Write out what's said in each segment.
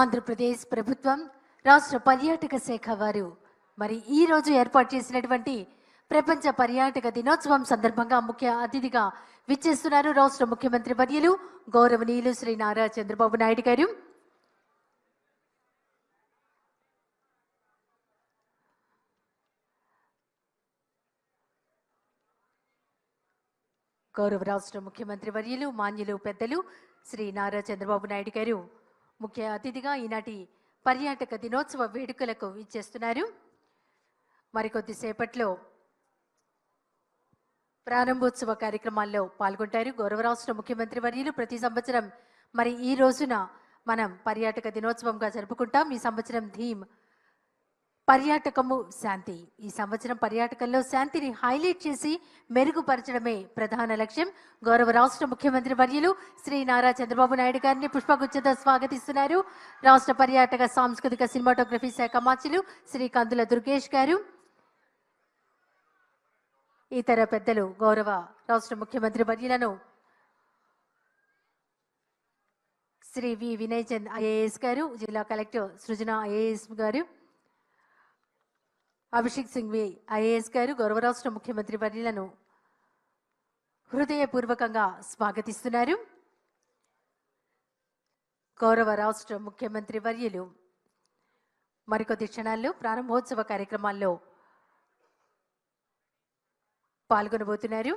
ఆంధ్రప్రదేశ్ ప్రభుత్వం రాష్ట్ర పర్యాటక శాఖ వారు మరి ఈ రోజు ఏర్పాటు చేసినటువంటి ప్రపంచ పర్యాటక దినోత్సవం సందర్భంగా ముఖ్య అతిథిగా విచ్చేస్తున్నారు రాష్ట్ర ముఖ్యమంత్రి వర్యులు గౌరవనీయులు శ్రీ నారా చంద్రబాబు నాయుడు గారు. గౌరవ రాష్ట్ర ముఖ్యమంత్రి వర్యులు మాన్యులు పెద్దలు శ్రీ నారా చంద్రబాబు నాయుడు గారు. ముఖ్య అతిథిగా ఈనాటి పర్యాటక దినోత్సవ వేడుకలకు ఇచ్చేస్తున్నారు మరికొద్దిసేపట్లో ప్రారంభోత్సవ కార్యక్రమాల్లో పాల్గొంటారు. గౌరవ రాష్ట్ర ముఖ్యమంత్రి వర్యులు ప్రతి సంవత్సరం మరి ఈ రోజున మనం పర్యాటక దినోత్సవంగా జరుపుకుంటాం. ఈ సంవత్సరం థీమ్ పర్యాటకము శాంతి. ఈ సంవత్సరం పర్యాటకంలో శాంతిని హైలైట్ చేసి మెరుగుపరచడమే ప్రధాన లక్ష్యం. గౌరవ రాష్ట్ర ముఖ్యమంత్రి వర్యులు శ్రీ నారా చంద్రబాబు నాయుడు గారిని పుష్పగుచ్చతో స్వాగతిస్తున్నారు. రాష్ట్ర పర్యాటక సాంస్కృతిక సినిమాటోగ్రఫీ శాఖ మాచులు శ్రీ కందుల దుర్గేష్ గారు ఇతర పెద్దలు గౌరవ రాష్ట్ర ముఖ్యమంత్రి వర్యులను శ్రీ వి వినయ్ చంద్ ఐఏఎస్ గారు జిల్లా కలెక్టర్ సృజన ఐఏఎస్ గారు అభిషేక్ సింఘ్వి ఐఏఎస్ గారు గౌరవ రాష్ట్ర ముఖ్యమంత్రి వర్యులను హృదయపూర్వకంగా స్వాగతిస్తున్నారు. గౌరవ రాష్ట్ర ముఖ్యమంత్రి వర్యులు మరికొద్ది క్షణాల్లో ప్రారంభోత్సవ కార్యక్రమాల్లో పాల్గొనబోతున్నారు.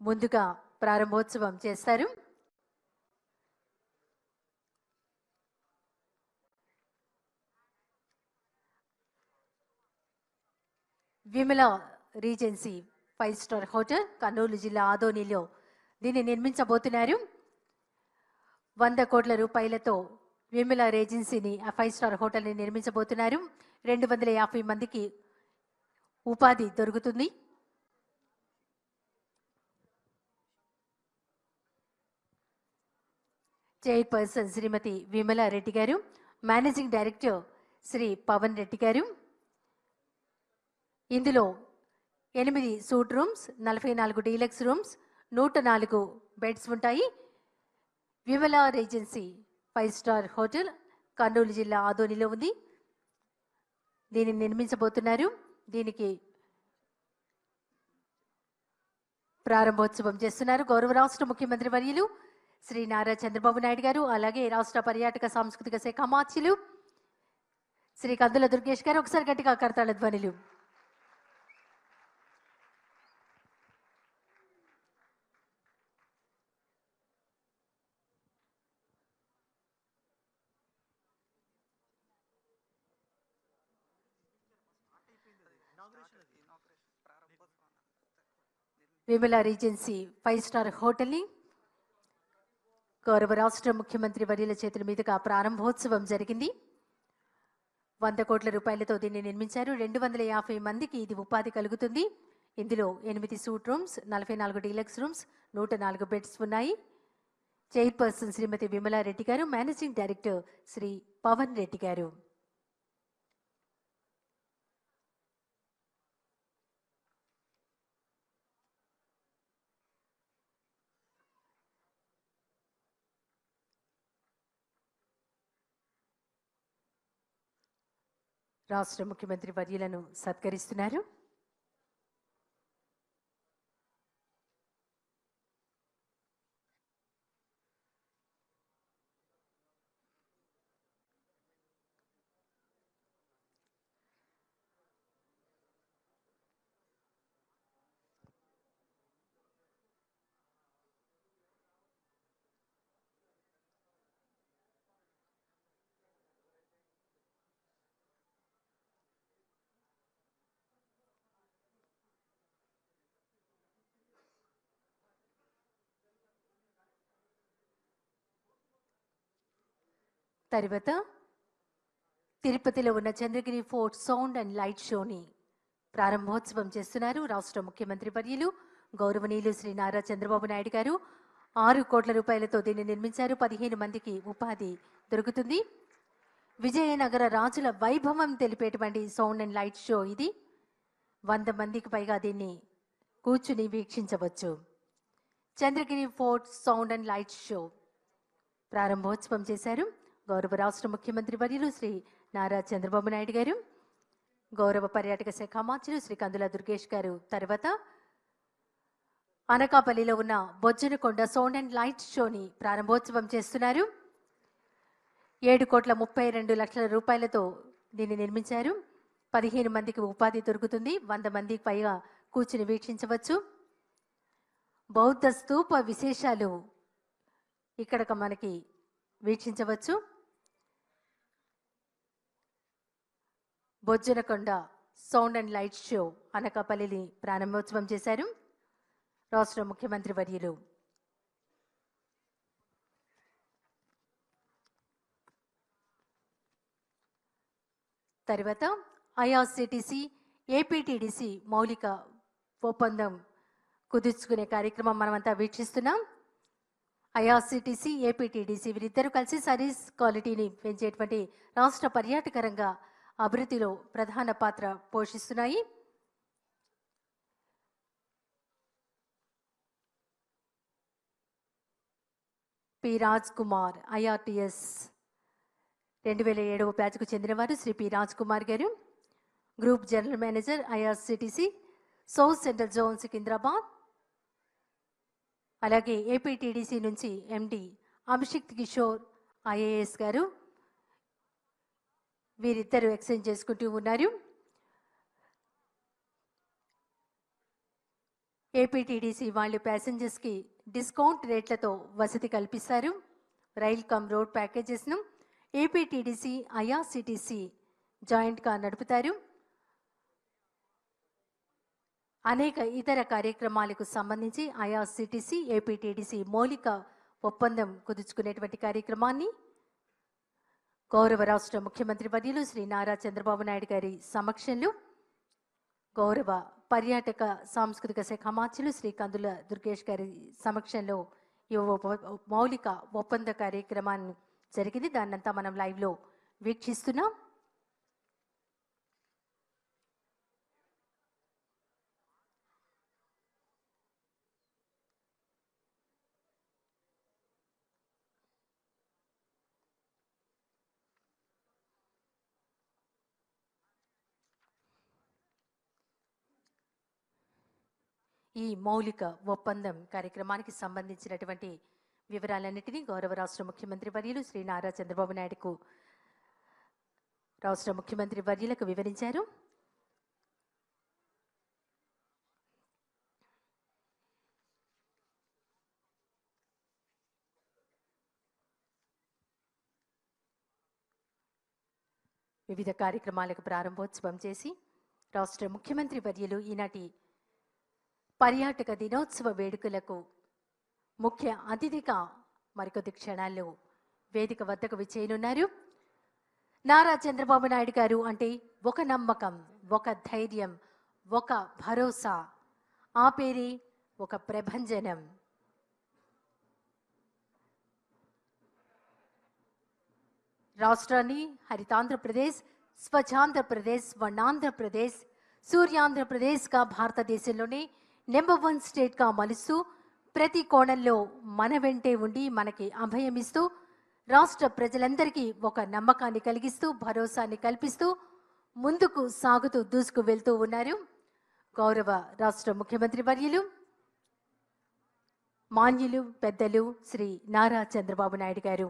ముందుగా ప్రారంభోత్సవం చేస్తారు. Vimala regency five star hotel Kurnool జిల్లా ఆదోనిలో దీన్ని నిర్మించబోతున్నారు. వంద కోట్ల రూపాయలతో విమల రేజెన్సీని ఆ ఫైవ్ స్టార్ హోటల్ని నిర్మించబోతున్నారు. రెండు వందల యాభై మందికి ఉపాధి దొరుకుతుంది. చైర్పర్సన్ శ్రీమతి విమల రెడ్డి గారు మేనేజింగ్ డైరెక్టర్ శ్రీ పవన్ రెడ్డి గారు ఇందులో ఎనిమిది సూట్ రూమ్స్ నలభై నాలుగు డీలక్స్ రూమ్స్ నూట నాలుగు బెడ్స్ ఉంటాయి. Vimala regency five star hotel Kurnool జిల్లా ఆదోనిలో ఉంది. దీనిని నిర్మించబోతున్నారు. దీనికి ప్రారంభోత్సవం చేస్తున్నారు గౌరవ రాష్ట్ర ముఖ్యమంత్రి వర్యులు శ్రీ నారా చంద్రబాబు నాయుడు గారు అలాగే రాష్ట్ర పర్యాటక సాంస్కృతిక శాఖ మాచ్యులు శ్రీ కందుల దుర్గేష్ గారు ఒకసారి గట్టిగా కడతాళ ధ్వనులు విమల రీజెన్సీ ఫైవ్ స్టార్ హోటల్ని గౌరవ రాష్ట్ర ముఖ్యమంత్రి వర్యుల చేతుల మీదుగా ప్రారంభోత్సవం జరిగింది. వంద కోట్ల రూపాయలతో దీన్ని నిర్మించారు. రెండు వందల యాభై మందికి ఇది ఉపాధి కలుగుతుంది. ఇందులో ఎనిమిది సూట్ రూమ్స్ నలభై నాలుగు డీలక్స్ రూమ్స్ నూట నాలుగు బెడ్స్ ఉన్నాయి. చైర్పర్సన్ శ్రీమతి విమలారెడ్డి గారు మేనేజింగ్ డైరెక్టర్ శ్రీ పవన్ రెడ్డి గారు. రాష్ట్ర ముఖ్యమంత్రి వర్యులను సత్కరిస్తున్నారు. తర్వాత తిరుపతిలో ఉన్న Chandragiri fort sound and light షోని ప్రారంభోత్సవం చేస్తున్నారు రాష్ట్ర ముఖ్యమంత్రి వర్యులు గౌరవనీయులు శ్రీ నారా చంద్రబాబు నాయుడు గారు. ఆరు కోట్ల రూపాయలతో దీన్ని నిర్మించారు. పదిహేను మందికి ఉపాధి దొరుకుతుంది. విజయనగర రాజుల వైభవం తెలిపేటువంటి సౌండ్ అండ్ లైట్ షో ఇది. వంద మందికి పైగా దీన్ని కూర్చుని వీక్షించవచ్చు. Chandragiri fort sound and light show ప్రారంభోత్సవం చేశారు. గౌరవ రాష్ట్ర ముఖ్యమంత్రి వర్యులు శ్రీ నారా చంద్రబాబు నాయుడు గారు గౌరవ పర్యాటక శాఖ మంత్రులు శ్రీ కందుల దుర్గేష్ గారు. తర్వాత అనకాపల్లిలో ఉన్న బొజ్జనకొండ సౌండ్ అండ్ లైట్ షోని ప్రారంభోత్సవం చేస్తున్నారు. ఏడు కోట్ల ముప్పై రెండు లక్షల రూపాయలతో దీన్ని నిర్మించారు. పదిహేను మందికి ఉపాధి దొరుకుతుంది. వంద మందికి పైగా కూర్చుని వీక్షించవచ్చు. బౌద్ధ స్తూప విశేషాలు ఇక్కడ మనకి వీక్షించవచ్చు. Bojjanakonda sound and light show అనకాపల్లిని ప్రారంభోత్సవం చేశారు. రాష్ట్ర ముఖ్యమంత్రి వర్యులు. తర్వాత ఐఆర్సిటిసి ఏపీటీడీసీ మౌలిక ఒప్పందం కుదుర్చుకునే కార్యక్రమం మనమంతా వీక్షిస్తున్నాం. ఐఆర్సిటిసి ఏపీటీడీసీ వీరిద్దరూ కలిసి సర్వీస్ క్వాలిటీని పెంచేటువంటి రాష్ట్ర పర్యాటక రంగ అభివృద్ధిలో ప్రధాన పాత్ర పోషిస్తున్నాయి. పి. రాజ్ కుమార్ ఐఆర్టీఎస్ రెండు వేల ఏడవ బ్యాచ్కు చెందినవారు శ్రీ పి. రాజ్ కుమార్ గారు. Group general manager IRCTC south central zone Secunderabad అలాగే ఏపీటీడీసీ నుంచి ఎండి అభిషిక్త్ కిషోర్ ఐఏఎస్ గారు. వీరిద్దరూ ఎక్స్చేంజ్ చేసుకుంటూ ఉన్నారు. ఏపీటీడీసీ వాళ్ళు ప్యాసింజర్స్కి డిస్కౌంట్ రేట్లతో వసతి కల్పిస్తారు. రైల్ కమ్ రోడ్ ప్యాకేజెస్ను ఏపీటీడీసీ ఐఆర్సిటీసీ జాయింట్గా నడుపుతారు. అనేక ఇతర కార్యక్రమాలకు సంబంధించి ఐఆర్సిటీసీ ఏపీటీడీసీ మౌలిక ఒప్పందం కుదుర్చుకునేటువంటి కార్యక్రమాన్ని గౌరవ రాష్ట్ర ముఖ్యమంత్రి వర్యులు శ్రీ నారా చంద్రబాబు నాయుడు గారి సమక్షంలో గౌరవ పర్యాటక సాంస్కృతిక శాఖ మార్చులు శ్రీ కందుల దుర్గేష్ గారి సమక్షంలో ఈ మౌలిక ఒప్పంద కార్యక్రమాన్ని జరిగింది. దాన్నంతా మనం లైవ్లో వీక్షిస్తున్నాం. ఈ మౌలిక ఒప్పందం కార్యక్రమానికి సంబంధించినటువంటి వివరాలన్నింటినీ గౌరవ రాష్ట్ర ముఖ్యమంత్రి వర్యులు శ్రీ నారా చంద్రబాబు నాయుడుకు రాష్ట్ర ముఖ్యమంత్రి వర్యులకు వివరించారు. వివిధ కార్యక్రమాలకు ప్రారంభోత్సవం చేసి రాష్ట్ర ముఖ్యమంత్రి వర్యులు ఈనాటి పర్యాటక దినోత్సవ వేడుకలకు ముఖ్య అతిథిగా మరికొద్ది క్షణాల్లో వేదిక వద్దకు విచ్చేయనున్నారు. నారా చంద్రబాబు నాయుడు గారు అంటే ఒక నమ్మకం ఒక ధైర్యం ఒక భరోసా ఆ పేరే ఒక ప్రభంజనం. రాష్ట్రాన్ని హరితాంధ్రప్రదేశ్ స్వచ్ఛాంధ్రప్రదేశ్ వర్ణాంధ్రప్రదేశ్ సూర్యాంధ్రప్రదేశ్గా భారతదేశంలోనే నెంబర్ వన్ స్టేట్గా మలుస్తూ ప్రతి కోణంలో మన వెంటే ఉండి మనకి అభయమిస్తూ రాష్ట్ర ప్రజలందరికీ ఒక నమ్మకాన్ని కలిగిస్తూ భరోసాని కల్పిస్తూ ముందుకు సాగుతూ దూసుకు వెళ్తూ ఉన్నారు గౌరవ రాష్ట్ర ముఖ్యమంత్రి వర్యులు మాన్యులు పెద్దలు శ్రీ నారా చంద్రబాబు నాయుడు గారు.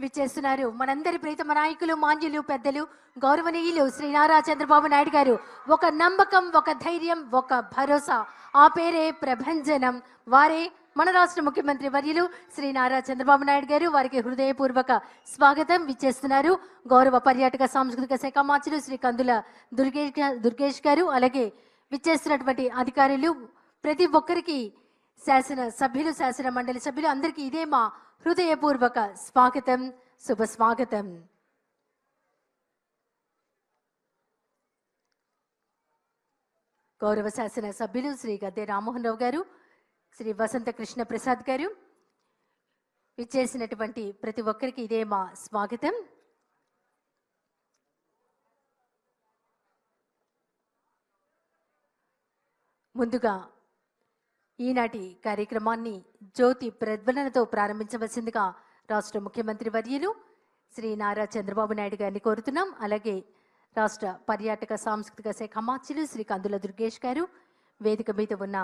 విచ్చేస్తున్నారు. మనందరి ప్రీతమ నాయకులు మాంజులు పెద్దలు గౌరవనీయులు శ్రీ నారా చంద్రబాబు నాయుడు గారు. ఒక నమ్మకం ఒక ధైర్యం ఒక భరోసా. ఆ పేరే ప్రభంజనం. వారే మన రాష్ట్ర ముఖ్యమంత్రి వర్యులు శ్రీ నారా చంద్రబాబు నాయుడు గారు. వారికి హృదయపూర్వక స్వాగతం విచ్చేస్తున్నారు. గౌరవ పర్యాటక సాంస్కృతిక శాఖ మార్చులు శ్రీ కందుల దుర్గేష్ దుర్గేష్ గారు. అలాగే విచ్చేస్తున్నటువంటి అధికారులు ప్రతి ఒక్కరికి శాసన సభ్యులు శాసన మండలి సభ్యులు అందరికీ ఇదే మా హృదయపూర్వక స్వాగతం శుభ స్వాగతం. గౌరవ శాసన సభ్యులు శ్రీ గద్దె రామ్మోహన్ రావు గారు శ్రీ వసంత కృష్ణ ప్రసాద్ గారు విచ్చేసినటువంటి ప్రతి ఒక్కరికి ఇదే మా స్వాగతం. ముందుగా ఈనాటి కార్యక్రమాన్ని జ్యోతి ప్రజ్వలనతో ప్రారంభించవలసిందిగా రాష్ట్ర ముఖ్యమంత్రి వర్యులు శ్రీ నారా చంద్రబాబు నాయుడు గారిని కోరుతున్నాం. అలాగే రాష్ట్ర పర్యాటక సాంస్కృతిక శాఖ మార్చులు శ్రీ కందుల దుర్గేష్ గారు వేదిక మీద ఉన్న